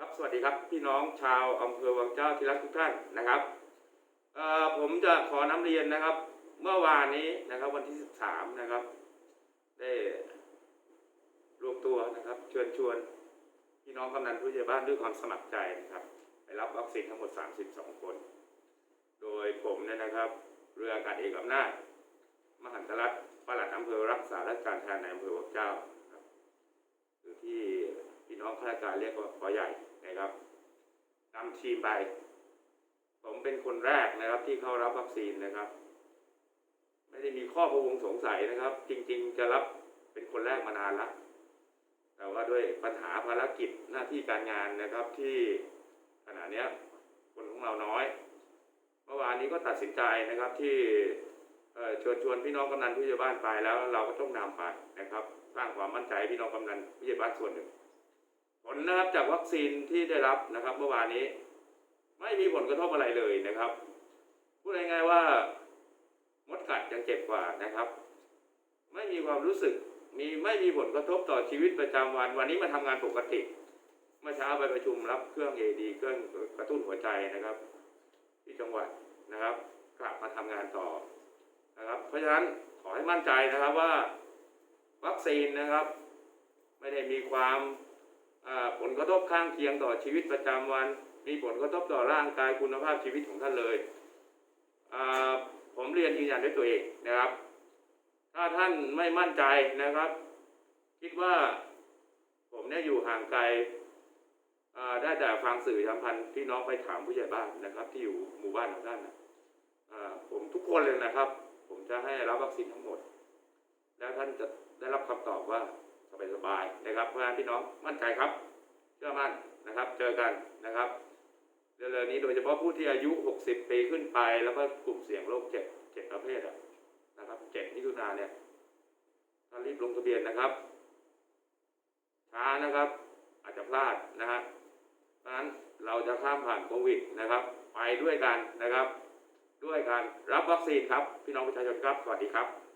ครับสวัสดีครับพี่น้องชาวอำเภอวังเจ้าที่รักทุกท่านนะครับผมจะขอน้ำเรียนนะครับ เมื่อวานนี้นะครับวันที่ 13 นะครับ ได้รวมตัวนะครับเชิญชวนพี่น้องกำนันผู้ใหญ่บ้านด้วยความสมัครใจนะครับไปรับวัคซีนทั้งหมด 32 คน โดยผมเนี่ยนะครับ เรืออากาศเอกอำนาจมหันตรัตน์ปลัดอำเภอรักษาราชการแทนในอำเภอวังเจ้าหรือที่พี่น้องข้าราชการเรียกว่าปอใหญ่นะครับ นำทีมไป ผมเป็นคนแรกนะครับ ที่เข้ารับวัคซีนนะครับ ไม่ได้มีข้อพะวงสงสัยนะครับ จริง ๆ จะรับเป็นคนแรกมานานแล้วแต่ว่าด้วยปัญหาภารกิจหน้าที่การงานนะครับ ที่ขณะนี้คนของเราน้อย เมื่อวานนี้ก็ตัดสินใจนะครับที่เชิญชวนพี่น้องกำนันผู้ใหญ่บ้านไปแล้วเราก็ต้องนำไปนะครับ สร้างความมั่นใจพี่น้องกำนันผู้ใหญ่บ้านส่วนหนึ่ง ผลนะครับจากวัคซีนที่ได้รับนะครับเมื่อวานนี้ ไม่มีผลกระทบอะไรเลยนะครับ พูดง่ายๆว่ามดกัดยังเจ็บกว่านะครับ ไม่มีความรู้สึกมีไม่มีผลกระทบต่อชีวิตประจำวัน วันนี้มาทำงานปกติเมื่อเช้าไปประชุมรับเครื่อง AD เครื่องกระตุ้นหัวใจนะครับที่จังหวัดนะครับ กลับมาทำงานต่อนะครับ เพราะฉะนั้นขอให้มั่นใจนะครับว่าวัคซีนนะครับ ไม่ได้มีความ ผลกระทบข้างเคียงต่อชีวิตประจำวัน มีผลกระทบต่อร่างกายคุณภาพชีวิตของท่านเลยผมเรียนยืนยันด้วยตัวเองนะครับ ถ้าท่านไม่มั่นใจนะครับ คิดว่าผมเนี่ยอยู่ห่างไกลได้แต่ฟังสื่อสัมพันธ์พี่น้องไปถามผู้ใหญ่บ้านนะครับ ที่อยู่หมู่บ้านของท่านนะผมทุกคนเลยนะครับ ผมจะให้รับวัคซีนทั้งหมด แล้วท่านจะได้รับคำตอบว่า สบายๆนะครับเพราะฉะนั้นพี่น้องมั่นใจครับ เชื่อมั่นนะครับ เจอกันนะครับเร็วๆนี้โดยเฉพาะผู้ที่อายุ 60 ปีขึ้นไป แล้วก็กลุ่มเสี่ยงโรคเจ็ดเจ็ดประเภทอะนะครับเจ็ดมิถุนาเนี่ยท่ารีบลงทะเบียนนะครับ ช้านะครับ อาจจะพลาดนะฮะเพราะฉะนั้นเราจะข้ามผ่านโควิดนะครับ ไปด้วยกันนะครับ ด้วยการรับวัคซีนครับ พี่น้องประชาชนครับ สวัสดีครับ